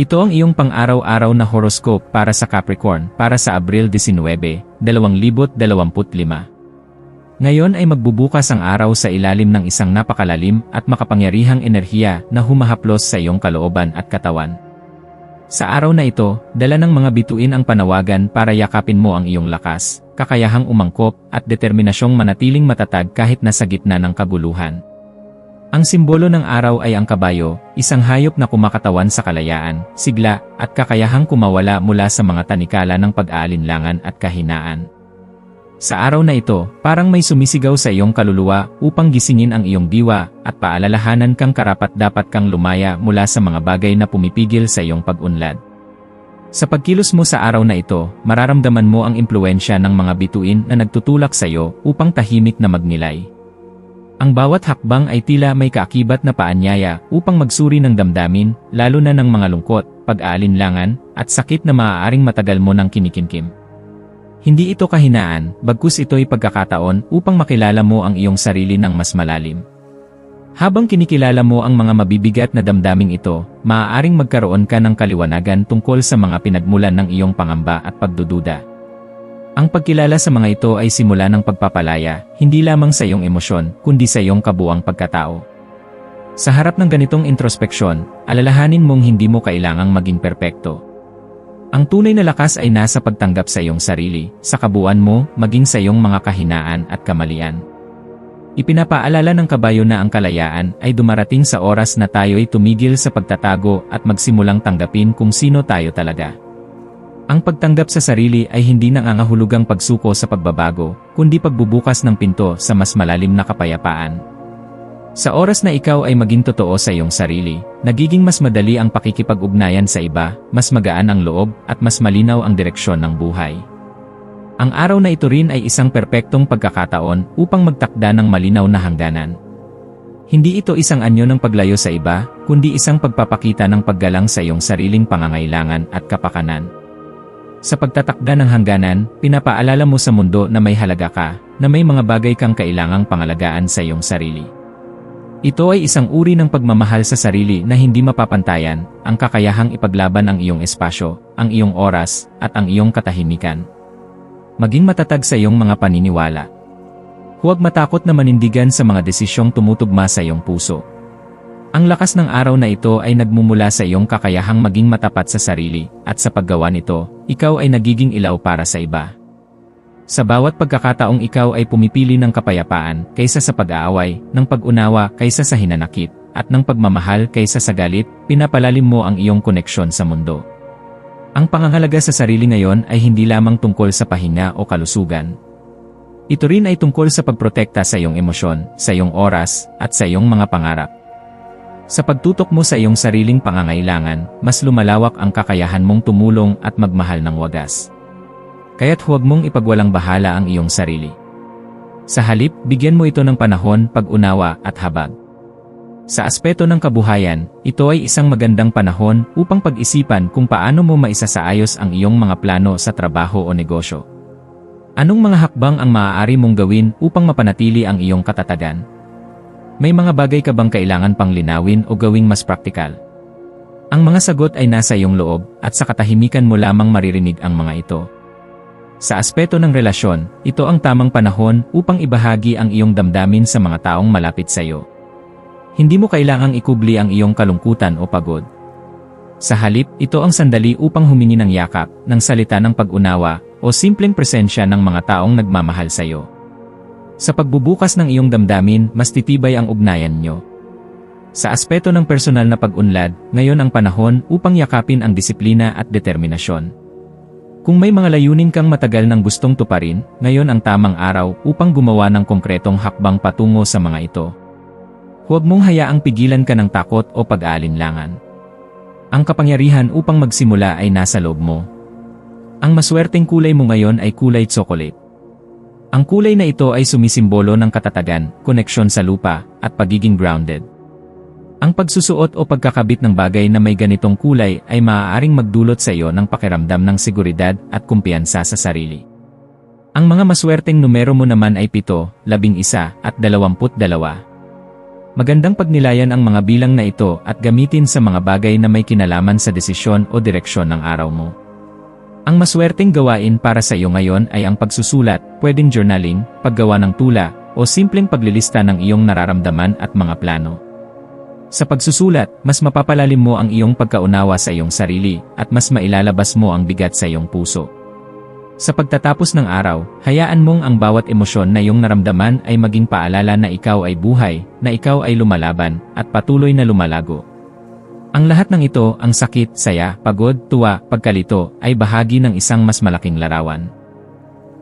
Ito ang iyong pang-araw-araw na horoscope para sa Capricorn para sa Abril 19, 2025. Ngayon ay magbubukas ang araw sa ilalim ng isang napakalalim at makapangyarihang enerhiya na humahaplos sa iyong kalooban at katawan. Sa araw na ito, dala ng mga bituin ang panawagan para yakapin mo ang iyong lakas, kakayahang umangkop at determinasyong manatiling matatag kahit nasa gitna ng kaguluhan. Ang simbolo ng araw ay ang kabayo, isang hayop na kumakatawan sa kalayaan, sigla, at kakayahang kumawala mula sa mga tanikala ng pag-aalinlangan at kahinaan. Sa araw na ito, parang may sumisigaw sa iyong kaluluwa upang gisingin ang iyong diwa at paalalahanan kang karapat dapat kang lumaya mula sa mga bagay na pumipigil sa iyong pag-unlad. Sa pagkilos mo sa araw na ito, mararamdaman mo ang impluensya ng mga bituin na nagtutulak sa iyo upang tahimik na magnilay. Ang bawat hakbang ay tila may kaakibat na paanyaya upang magsuri ng damdamin, lalo na ng mga lungkot, pag-aalinlangan, at sakit na maaaring matagal mo ng kinikimkim. Hindi ito kahinaan, bagkus ito'y pagkakataon upang makilala mo ang iyong sarili ng mas malalim. Habang kinikilala mo ang mga mabibigat na damdaming ito, maaaring magkaroon ka ng kaliwanagan tungkol sa mga pinagmulan ng iyong pangamba at pagdududa. Ang pagkilala sa mga ito ay simula ng pagpapalaya, hindi lamang sa iyong emosyon, kundi sa iyong kabuang pagkatao. Sa harap ng ganitong introspeksyon, alalahanin mong hindi mo kailangang maging perpekto. Ang tunay na lakas ay nasa pagtanggap sa iyong sarili, sa kabuuan mo, maging sa iyong mga kahinaan at kamalian. Ipinapaalala ng kabayo na ang kalayaan ay dumarating sa oras na tayo ay tumigil sa pagtatago at magsimulang tanggapin kung sino tayo talaga. Ang pagtanggap sa sarili ay hindi nangangahulugang pagsuko sa pagbabago, kundi pagbubukas ng pinto sa mas malalim na kapayapaan. Sa oras na ikaw ay maging totoo sa iyong sarili, nagiging mas madali ang pakikipag-ugnayan sa iba, mas magaan ang loob, at mas malinaw ang direksyon ng buhay. Ang araw na ito rin ay isang perpektong pagkakataon upang magtakda ng malinaw na hangganan. Hindi ito isang anyo ng paglayo sa iba, kundi isang pagpapakita ng paggalang sa iyong sariling pangangailangan at kapakanan. Sa pagtatakda ng hangganan, pinapaalala mo sa mundo na may halaga ka, na may mga bagay kang kailangang pangalagaan sa iyong sarili. Ito ay isang uri ng pagmamahal sa sarili na hindi mapapantayan, ang kakayahang ipaglaban ang iyong espasyo, ang iyong oras, at ang iyong katahimikan. Maging matatag sa iyong mga paniniwala. Huwag matakot na manindigan sa mga desisyong tumutugma sa iyong puso. Ang lakas ng araw na ito ay nagmumula sa iyong kakayahang maging matapat sa sarili, at sa paggawa nito, ikaw ay nagiging ilaw para sa iba. Sa bawat pagkakataong ikaw ay pumipili ng kapayapaan kaysa sa pag-aaway, ng pag-unawa kaysa sa hinanakit, at ng pagmamahal kaysa sa galit, pinapalalim mo ang iyong koneksyon sa mundo. Ang pangangalaga sa sarili ngayon ay hindi lamang tungkol sa pahinga o kalusugan. Ito rin ay tungkol sa pagprotekta sa iyong emosyon, sa iyong oras, at sa iyong mga pangarap. Sa pagtutok mo sa iyong sariling pangangailangan, mas lumalawak ang kakayahan mong tumulong at magmahal ng wagas. Kaya't huwag mong ipagwalang bahala ang iyong sarili. Sa halip, bigyan mo ito ng panahon, pag-unawa at habag. Sa aspeto ng kabuhayan, ito ay isang magandang panahon upang pag-isipan kung paano mo maisasaayos ang iyong mga plano sa trabaho o negosyo. Anong mga hakbang ang maaari mong gawin upang mapanatili ang iyong katatagan? May mga bagay ka bang kailangan pang linawin o gawing mas praktikal? Ang mga sagot ay nasa iyong loob at sa katahimikan mo lamang maririnig ang mga ito. Sa aspeto ng relasyon, ito ang tamang panahon upang ibahagi ang iyong damdamin sa mga taong malapit sa iyo. Hindi mo kailangang ikubli ang iyong kalungkutan o pagod. Sa halip, ito ang sandali upang humingi ng yakap, ng salita ng pag-unawa, o simpleng presensya ng mga taong nagmamahal sa iyo. Sa pagbubukas ng iyong damdamin, mas titibay ang ugnayan nyo. Sa aspeto ng personal na pag-unlad, ngayon ang panahon upang yakapin ang disiplina at determinasyon. Kung may mga layunin kang matagal nang gustong tuparin, ngayon ang tamang araw upang gumawa ng konkretong hakbang patungo sa mga ito. Huwag mong hayaang pigilan ka ng takot o pag-aalinlangan. Ang kapangyarihan upang magsimula ay nasa loob mo. Ang maswerteng kulay mo ngayon ay kulay tsokolate. Ang kulay na ito ay sumisimbolo ng katatagan, koneksyon sa lupa, at pagiging grounded. Ang pagsusuot o pagkakabit ng bagay na may ganitong kulay ay maaaring magdulot sa iyo ng pakiramdam ng seguridad at kumpiyansa sa sarili. Ang mga maswerteng numero mo naman ay 7, 11 at 22. Magandang pagnilayan ang mga bilang na ito at gamitin sa mga bagay na may kinalaman sa desisyon o direksyon ng araw mo. Ang maswerteng gawain para sa iyo ngayon ay ang pagsusulat, pwedeng journaling, paggawa ng tula, o simpleng paglilista ng iyong nararamdaman at mga plano. Sa pagsusulat, mas mapapalalim mo ang iyong pagkaunawa sa iyong sarili at mas mailalabas mo ang bigat sa iyong puso. Sa pagtatapos ng araw, hayaan mong ang bawat emosyon na iyong naramdaman ay maging paalala na ikaw ay buhay, na ikaw ay lumalaban, at patuloy na lumalago. Ang lahat ng ito, ang sakit, saya, pagod, tuwa, pagkalito, ay bahagi ng isang mas malaking larawan.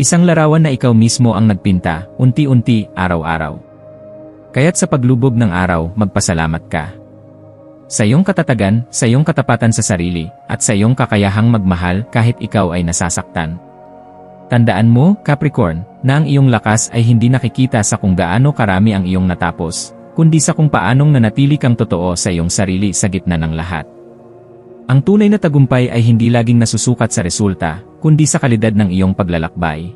Isang larawan na ikaw mismo ang nagpinta, unti-unti, araw-araw. Kaya't sa paglubog ng araw, magpasalamat ka. Sa iyong katatagan, sa iyong katapatan sa sarili, at sa iyong kakayahang magmahal kahit ikaw ay nasasaktan. Tandaan mo, Capricorn, na ang iyong lakas ay hindi nakikita sa kung gaano karami ang iyong natapos, kundi sa kung paanong nanatili kang totoo sa iyong sarili sa gitna ng lahat. Ang tunay na tagumpay ay hindi laging nasusukat sa resulta, kundi sa kalidad ng iyong paglalakbay.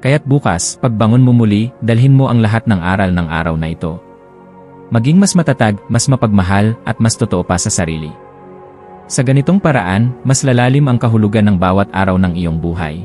Kaya't bukas, pagbangon mo muli, dalhin mo ang lahat ng aral ng araw na ito. Maging mas matatag, mas mapagmahal, at mas totoo pa sa sarili. Sa ganitong paraan, mas lalalim ang kahulugan ng bawat araw ng iyong buhay.